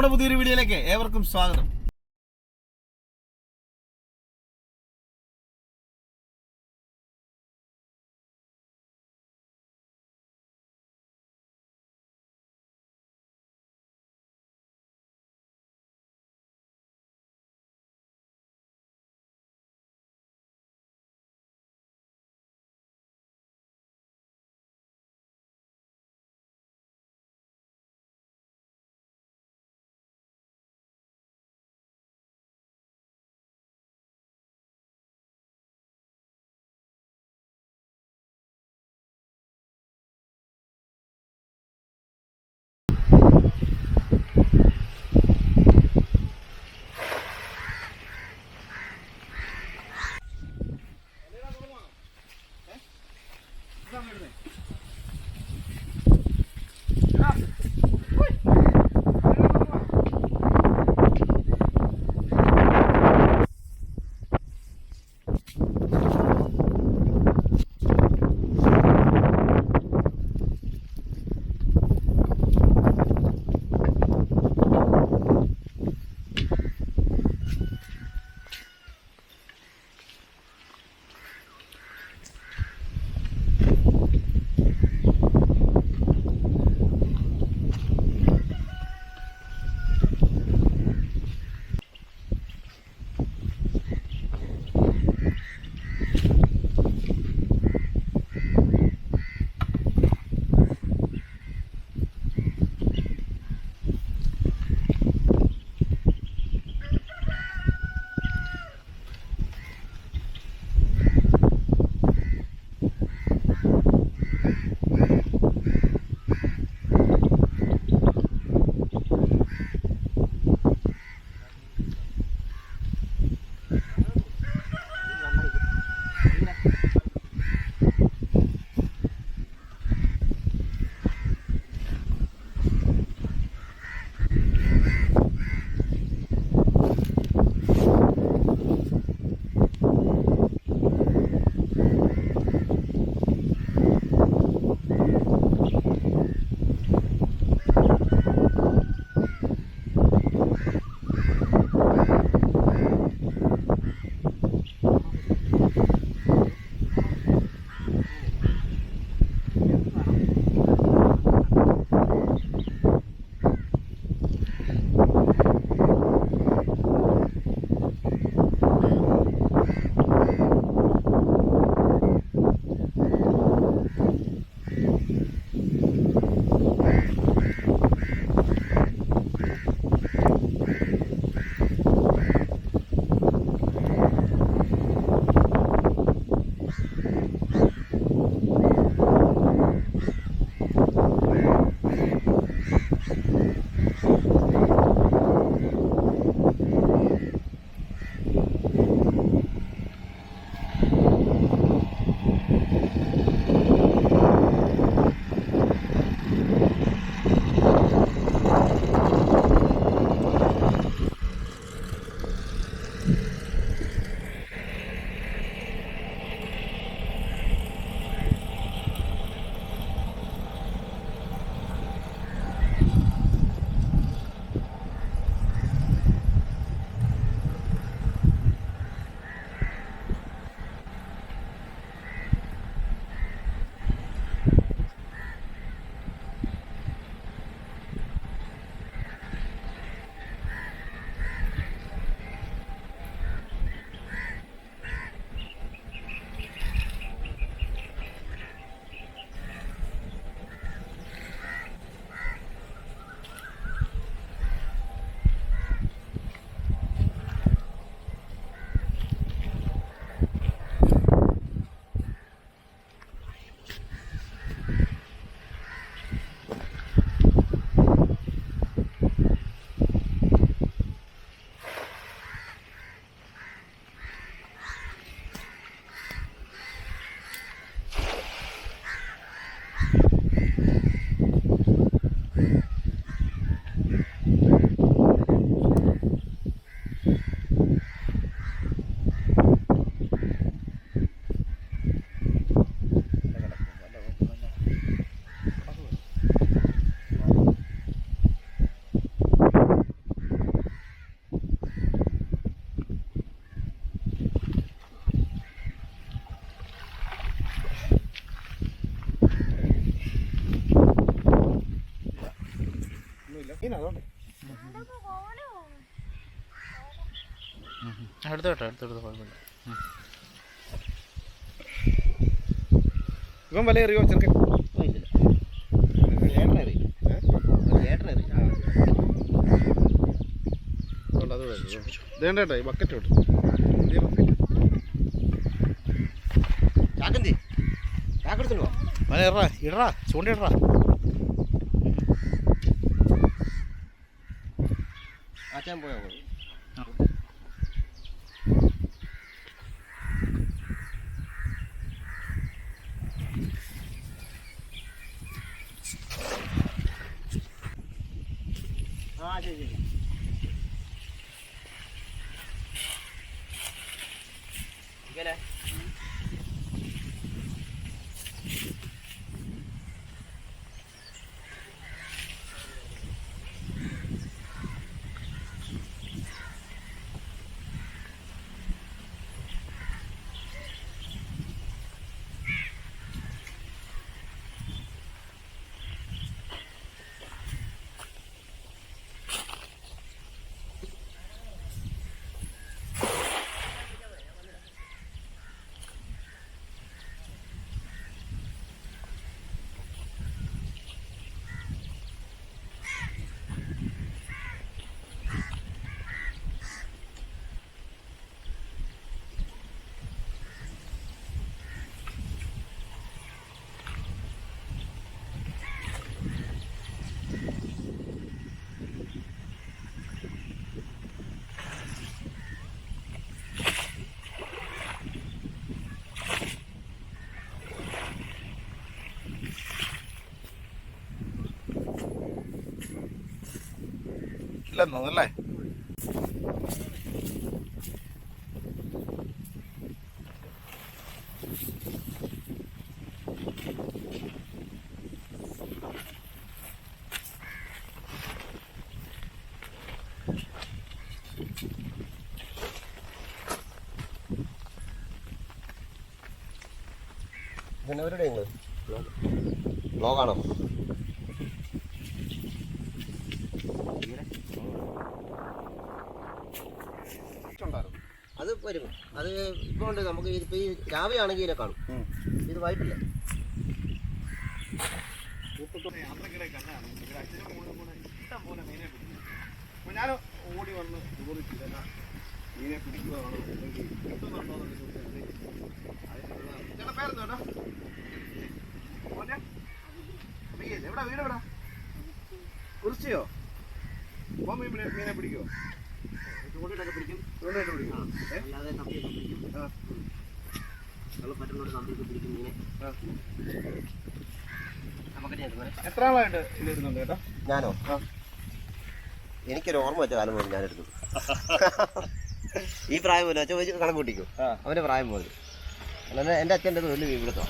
നമ്മുടെ പുതിയൊരു വീഡിയോയിലേക്ക് ഏവർക്കും സ്വാഗതം. അടുത്ത കേട്ടോ അടുത്തെടുത്ത് കുഴപ്പമില്ല. ഉം. ഇവൻ വല എറിയോ ചെറുക്കൻ. അതുകൊണ്ട് വേണ്ട? ഈ ബക്കറ്റ് വിട്ടു ചാക്കന്തി ചാക്കെടുത്തിട്ട് വല ഇടറാ ചൂണ്ടിടറാ അച്ഛൻ പോയാ മതി ആ ഇല്ലെന്നോ അല്ലേ ഇതെന്നവരുടെ നിങ്ങൾ ബ്ലോഗാണോ അത് വരും അത് ഇപ്പോൾ ഉണ്ട് നമുക്ക് ഇതിപ്പോൾ ഈ രാവിലെ ആണെങ്കിൽ ഇതിനെ കാണും. ഇത് വൈകിട്ടില്ല ഞാൻ ഓടി വന്ന് ചോദിച്ചില്ല മീനെ പിടിക്കുകയാണോ അല്ലെങ്കിൽ കിട്ടുന്നുണ്ടോ എന്നൊക്കെ ചോദിച്ചാൽ ചേട്ടാ പേരെന്തോ എവിടെ വീട് എവിടെ കുറിച്ചിയോ മോൻ മീൻ മീനെ പിടിക്കുമോ ചൂണ്ടിട്ടൊക്കെ പിടിക്കും. ചൂണ്ടയിട്ട് പിടിക്കും. അല്ലാതെ തപ്പിയൊക്കെ പിടിക്കും. നമ്മൾ പിടിക്കും. മീനെ എത്ര ആളായിട്ട് കേട്ടോ? ഞാനോ. എനിക്കൊരു ഓർമ്മ വെച്ച കാലം പോലും ഞാൻ എടുത്തു ഈ പ്രായം പോലും അച്ഛൻ വെച്ച് കണക്ക് കൂട്ടിക്കും. അവന്റെ അവന്റെ പ്രായം പോലും അല്ലാതെ എന്റെ അച്ഛന്റെ വലിയ ഇവിടുത്തോ.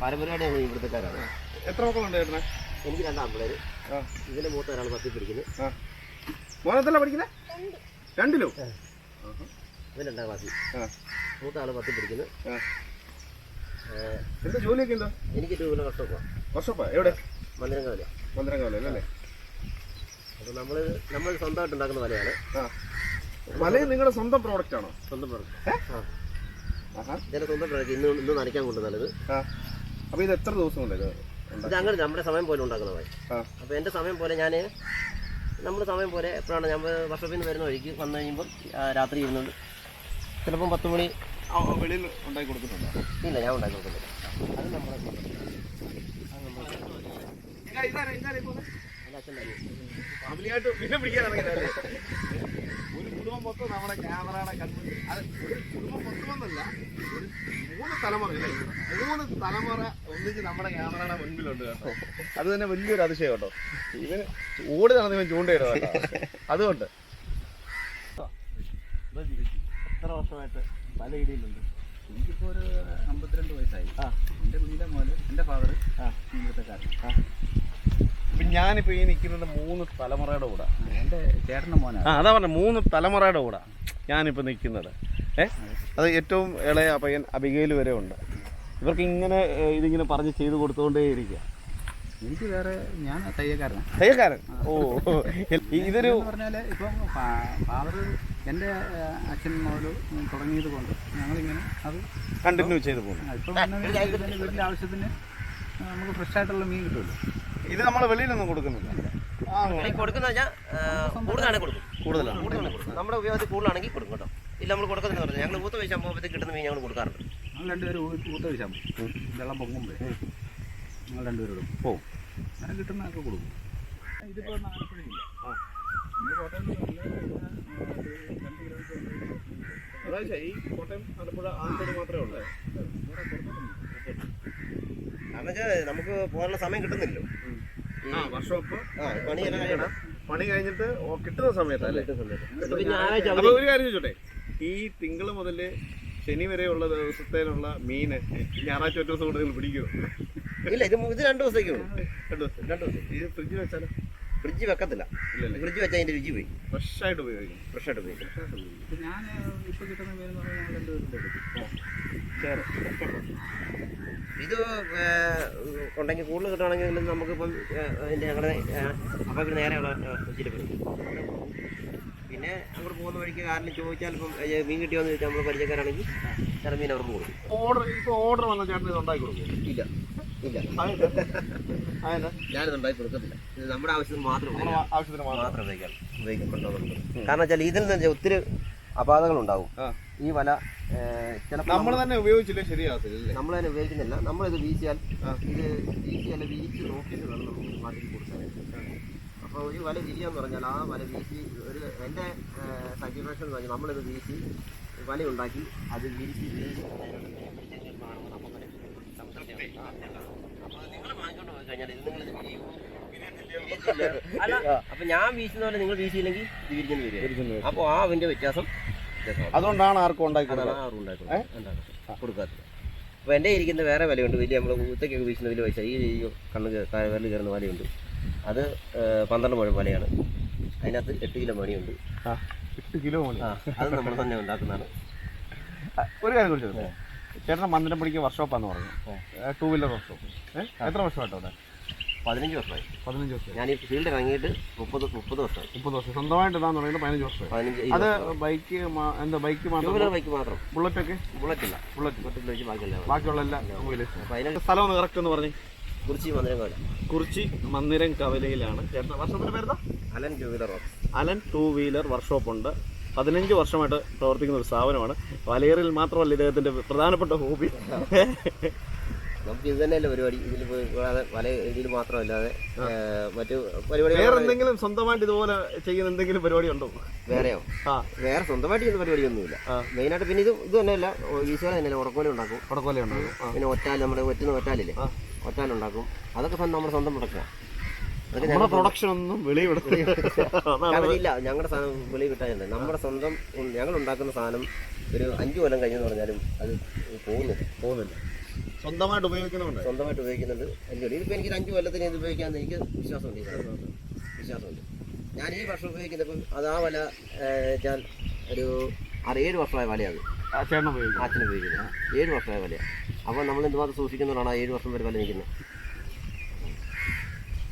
പാരമ്പര്യമായിട്ട് ഞങ്ങൾ ഇവിടുത്തെക്കാരാണ് എത്ര മക്കളുണ്ട് ചേട്ടനെ എനിക്ക് രണ്ടാം പിള്ളേർ ഇതിന്റെ ഇതിന്റെ മൂത്ത ഒരാൾ പത്തി പിടിക്കുന്നത് ആ. മോനത്തല്ല പഠിക്കുന്നത് രണ്ടിലോ? ഇവൻ രണ്ടാം ക്ലാസ്സിൽ. മൂത്ത ആൾ പത്തി പിടിക്കുന്നു ആ. ഏഹ്, എന്താ ജോലിയൊക്കെ ഉണ്ടോ? എനിക്ക് ടൂ വീലർ വർഷോപ്പാ വർഷോപ്പാ എവിടെ? മന്ദിരങ്ങളില്ല മന്ദിരംകാവിലെ അല്ലേ? അപ്പോൾ നമ്മൾ നമ്മൾ സ്വന്തമായിട്ട് ഉണ്ടാക്കുന്ന വലയാണ്. ആ. വലയും നിങ്ങളുടെ സ്വന്തം പ്രോഡക്റ്റ് ആണോ? സ്വന്തം പ്രോഡക്റ്റ് ഇതിന്റെ സ്വന്തം പ്രോഡക്റ്റ് ഇന്ന് ഇന്ന് നനയ്ക്കാൻ കൊണ്ട് ആ. അപ്പോൾ ഇത് എത്ര ദിവസം കൊണ്ട് ഇത് അങ്ങനെ നമ്മുടെ സമയം പോലെ ഉണ്ടാക്കുന്ന ആ. അപ്പോൾ എന്റെ സമയം പോലെ ഞാൻ നമ്മുടെ സമയം പോലെ എപ്പോഴാണ് ഞാൻ വർഷോപ്പിൽ നിന്ന് വരുന്ന വഴിക്ക് വന്നു കഴിയുമ്പോൾ രാത്രി ഇരുന്നുണ്ട് ചിലപ്പം പത്ത് മണി വെളിയിൽ ഉണ്ടാക്കി കൊടുക്കുന്നുണ്ടോ ഇല്ല ഞാൻ ഉണ്ടാക്കി കൊടുക്കുന്നില്ല അത്. ഫാമിലിയായിട്ട് പിന്നെ ഒരു കുടുംബം മൊത്തം നമ്മുടെ ക്യാമറയുടെ കൺമുന്നിൽ അത് ഒരു കുടുംബം മൊത്തമെന്നല്ല ഒരു മൂന്ന് തലമുറ മൂന്ന് തലമുറ ഒന്നിച്ച് നമ്മുടെ ക്യാമറയുടെ മുൻപിലുണ്ട് കേട്ടോ. അത് തന്നെ വലിയൊരു അതിശയം കേട്ടോ. ഇവന് ഓടി നടന്ന് ഇവൻ ചൂണ്ടയിടുക അതുകൊണ്ട് എത്ര വർഷമായിട്ട് പല ഇടയിലുണ്ട് എനിക്കിപ്പോൾ ഒരു അമ്പത്തിരണ്ട് വയസ്സായി. ആ. എന്റെ കുഞ്ഞിലെ മുതൽ എന്റെ ഫാദർ ആ. ഇവിടുത്തെക്കാരൻ ഇപ്പം ഞാനിപ്പോൾ ഈ നിൽക്കുന്നത് മൂന്ന് തലമുറയുടെ കൂടെ. എന്റെ ചേട്ടന്റെ മോനാണ്. ആ അതാ പറഞ്ഞ മൂന്ന് തലമുറയുടെ കൂടെ ഞാനിപ്പോൾ നിൽക്കുന്നത്. ഏ? അത് ഏറ്റവും ഇളയ പയ്യൻ അബികയിൽ വരെ ഉണ്ട്. ഇവർക്ക് ഇങ്ങനെ ഇതിങ്ങനെ പറഞ്ഞ് ചെയ്ത് കൊടുത്തുകൊണ്ടേ ഇരിക്കുക എനിക്ക് വേറെ ഞാൻ തയ്യക്കാരനാണ് തയ്യക്കാരൻ ഓ ഇതൊരു പറഞ്ഞാൽ ഇപ്പം ഫാദർ എന്റെ അച്ഛൻ മുതൽ തുടങ്ങിയത് കൊണ്ട് ഞങ്ങളിങ്ങനെ അത് കണ്ടിന്യൂ ചെയ്ത് പോകുന്നു. ഇപ്പം ഇതിന്റെ വീട്ടിലെ ആവശ്യത്തിന് നമുക്ക് ഫ്രഷ് ആയിട്ടുള്ള മീൻ കിട്ടുമല്ലോ. ഇത് നമ്മൾ വെളിയിലൊന്നും കൊടുക്കുന്നില്ല. കൊടുക്കുന്ന വെച്ചാൽ കൂടുതലാണ് കൊടുക്കും. കൂടുതലാണ്. കൂടുതലാണ് നമ്മുടെ ഉപയോഗത്തിൽ കൂടുതലാണെങ്കിൽ കൊടുക്കും കേട്ടോ. ഇല്ല നമ്മൾ കൊടുക്കുന്നില്ല പറഞ്ഞു ഞങ്ങൾ ഊത്ത വെച്ച് അമ്പോഴത്തേക്ക് കിട്ടുന്ന മീൻ ഞങ്ങൾ കൊടുക്കാറുണ്ട്. ഞങ്ങൾ രണ്ടുപേരും ഊത്ത മതി. വെള്ളം പൊങ്ങുമ്പോൾ ഞങ്ങൾ രണ്ടുപേരോടും പോ പോവും അങ്ങനെ കിട്ടുന്നതൊക്കെ കൊടുക്കും. ഇതിപ്പോൾ ആലപ്പുഴയില്ല നമ്മൾ കോട്ടയം അതായത് ഈ കോട്ടയം ആലപ്പുഴ ആലപ്പുഴ മാത്രമേ ഉള്ളൂ. കാരണം വെച്ചാൽ നമുക്ക് പോകാനുള്ള സമയം കിട്ടുന്നില്ലല്ലോ. ഈ ആ പണിയെല്ലാം കഴിയണം പണി കഴിഞ്ഞിട്ട് കിട്ടുന്ന സമയത്തല്ലേ അപ്പൊ ഒരു കാര്യം ചോദിച്ചോട്ടെ? ഈ തിങ്കൾ മുതൽ ശനി വരെയുള്ള ദിവസത്തേനുള്ള മീന് ഞായറാഴ്ച ഒറ്റ ദിവസം കൂടെ നിങ്ങൾ പിടിക്കുമോ ഇല്ല ഇത് ഇത് രണ്ടു ദിവസത്തേക്ക് രണ്ടു ദിവസം. രണ്ടു ദിവസം. ഇത് ഫ്രിഡ്ജിൽ വെച്ചാലോ? ഫ്രിഡ്ജ് വെക്കത്തില്ല. ഫ്രിഡ്ജ് വെച്ചാൽ അതിന്റെ രുചി പോയി. ഫ്രഷ് ആയിട്ട് ഉപയോഗിക്കും. ഫ്രഷ് ആയിട്ട് ഉപയോഗിക്കും. ഞാൻ ഇപ്പോൾ കിട്ടുന്ന പേരെന്ന് പറഞ്ഞാൽ ഞങ്ങൾ രണ്ടുപേരും ഇത് ഉണ്ടെങ്കിൽ കൂടുതൽ കിട്ടുകയാണെങ്കിൽ നമുക്കിപ്പം ഞങ്ങളുടെ അപ്പം നേരെയുള്ള വെച്ചിട്ട് പിന്നെ അങ്ങോട്ട് പോകുന്ന വഴിക്ക് കാരണം ചോദിച്ചാൽ ഇപ്പം മീൻ മീൻ കിട്ടിയോന്ന് ചോദിച്ചാൽ നമ്മൾ പരിചയക്കാരാണെങ്കിൽ ചില മീൻ അവർക്ക് കൊടുക്കും ഓർഡർ ഇപ്പോൾ ഓർഡർ വന്ന ചേട്ടൻ ഇത് ഉണ്ടാക്കി കൊടുക്കും. ഇല്ല ഇല്ല. ഞാനിത് ഉണ്ടാക്കി കൊടുക്കത്തില്ല. ഇത് നമ്മുടെ ആവശ്യത്തിന് മാത്രം ആവശ്യത്തിന് മാത്രം. ഉപയോഗിക്കാം. ഉപയോഗിക്കപ്പെടുന്നുണ്ട് കാരണം വെച്ചാൽ ഇതിൽ നിന്ന് ഒത്തിരി അപാകതകൾ ഉണ്ടാവും ഈ വല ചിലപ്പോൾ നമ്മൾ തന്നെ ഉപയോഗിച്ചില്ല ശരിയാകത്തില്ല നമ്മൾ തന്നെ ഉപയോഗിക്കുന്നില്ല. നമ്മളിത് വീശിയാൽ ആ. ഇത് വീശിയാൽ വീശി നോക്കിയിട്ട് വേണം നമുക്ക് മാറ്റി കൊടുക്കാനായിട്ട് അപ്പോൾ ഒരു വല വിരിയാന്ന് പറഞ്ഞാൽ ആ വല വീശി ഒരു എന്റെ സാറ്റിസ്ഫാക്ഷൻ എന്ന് പറഞ്ഞാൽ നമ്മളിത് വീശി വല ഉണ്ടാക്കി അത് വിരിച്ച് വീശി. അല്ല അപ്പൊ ഞാൻ വീശുന്ന പോലെ നിങ്ങൾ വീശിയില്ലെങ്കിൽ ഇത് അപ്പോൾ ആ അതിന്റെ വ്യത്യാസം. അതുകൊണ്ടാണ് ആർക്കും ഉണ്ടാക്കി. കൊടുക്കാത്തത്. അപ്പോൾ എന്റെ ഇരിക്കുന്ന വേറെ വിലയുണ്ട്. വലിയ നമ്മൾ ഊത്തക്കൊക്കെ വീശുന്ന വലിയ പൈസ ഈ കണ്ണ് വിരൽ കയറുന്ന വലയുണ്ട്. അത് പന്ത്രണ്ട് മുഴം വലയാണ്. അതിനകത്ത് എട്ട് കിലോ മണിയുണ്ട്. എട്ട് കിലോ മണി. ആ അത് നമ്മൾ തന്നെ ഉണ്ടാക്കുന്നതാണ്. ഒരു കാര്യം കുറിച്ച് ചേട്ടൻ മണിക്ക് വർക്ക്ഷോപ്പാന്ന് പറഞ്ഞു. ടൂ വീലർ വർക്ക്ഷോപ്പ് എത്ര വർഷമായിട്ടോ അവിടെ? പതിനഞ്ച് വർഷമായി. പതിനഞ്ച് വർഷം ഞാൻ ഈ ഫീൽഡ് ഇറങ്ങിയിട്ട് മുപ്പത് മുപ്പത് വർഷമായി. മുപ്പത് വർഷം സ്വന്തമായിട്ട് ഇതാന്ന് പറയുന്നത് പതിനഞ്ച് വർഷമായി. പതിനഞ്ച് അത് ബൈക്ക് എന്താ ബൈക്ക് മാത്രം? ബൈക്ക് മാത്രം. ബുള്ളറ്റ് ഒക്കെ? ബുള്ളറ്റ് ഇല്ല. ബുള്ളറ്റ് ബുള്ളറ്റ് വെച്ച് ബാക്കിയല്ല ബാക്കിയുള്ള എല്ലാം സ്ഥലം ഒന്ന് കറക്റ്റ് എന്ന് പറഞ്ഞു. കുറിച്ചി മന്ദിരം കവല. കുറിച്ചി മന്ദിരം കവലയിലാണ്. ചേട്ടൻ വർഷത്തിന്റെ Alan two wheeler Alan two wheeler workshop ഉണ്ട്. പതിനഞ്ച് വർഷമായിട്ട് പ്രവർത്തിക്കുന്ന ഒരു സ്ഥാപനമാണ്. വലയറിൽ മാത്രമല്ല ഇദ്ദേഹത്തിന്റെ പ്രധാനപ്പെട്ട ഹോബി. നമുക്ക് ഇത് തന്നെയല്ലേ പരിപാടി. ഇതിൽ കൂടാതെ വല ഇതിൽ മാത്രമല്ലാതെ മറ്റു പരിപാടി വേറെ എന്തെങ്കിലും സ്വന്തമായിട്ട് ഇതുപോലെ ചെയ്യുന്ന എന്തെങ്കിലും പരിപാടി ഉണ്ടോ? വേറെയോ? വേറെ സ്വന്തമായിട്ട് ചെയ്യുന്ന പരിപാടിയൊന്നുമില്ല. മെയിൻ മെയിനായിട്ട് പിന്നെ ഇത് ഇത് തന്നെയല്ല. ഈശോ തന്നെയല്ല ഉറക്കോല ഉണ്ടാക്കും. ഉറക്കോല ഉണ്ടാക്കും. പിന്നെ ഒറ്റാൽ നമ്മുടെ ഒറ്റുന്ന ഒറ്റാലില്ലേ? ഒറ്റാൽ ഒറ്റാലുണ്ടാക്കും അതൊക്കെ സ്വന്തം നമ്മുടെ സ്വന്തം അതൊക്കെ നമ്മുടെ പ്രൊഡക്ഷൻ ഒന്നും ഇല്ല ഞങ്ങളുടെ സാധനം വെളി വിട്ടാലുണ്ട് നമ്മുടെ സ്വന്തം ഞങ്ങൾ ഉണ്ടാക്കുന്ന സാധനം ഒരു അഞ്ചു കൊല്ലം കഴിഞ്ഞെന്ന് പറഞ്ഞാലും അത് പോകുന്നില്ല. പോകുന്നില്ല. സ്വന്തമായിട്ട് ഉപയോഗിക്കുന്നുണ്ട്. സ്വന്തമായിട്ട് ഉപയോഗിക്കുന്നുണ്ട്. എനിക്ക് ഇതിപ്പോൾ എനിക്ക് അഞ്ച് കൊല്ലത്തിന് ഇത് ഉപയോഗിക്കാമെന്ന് എനിക്ക് വിശ്വാസമുണ്ട്. വിശ്വാസമുണ്ട്. ഞാൻ ഈ വർഷം ഉപയോഗിക്കുന്നപ്പം അത് ആ വല ഞാൻ ഒരു ആറ് ഏഴ് വർഷമായ വലയാണ്. അച്ഛൻ ഉപയോഗിക്കുന്നത് ഏഴ് വർഷമായ വലയാണ്. അപ്പോൾ നമ്മൾ എന്തുമാത്രം സൂക്ഷിക്കുന്നവരാണ് ആ ഏഴ് വർഷം വരെ വല നിൽക്കുന്നത്?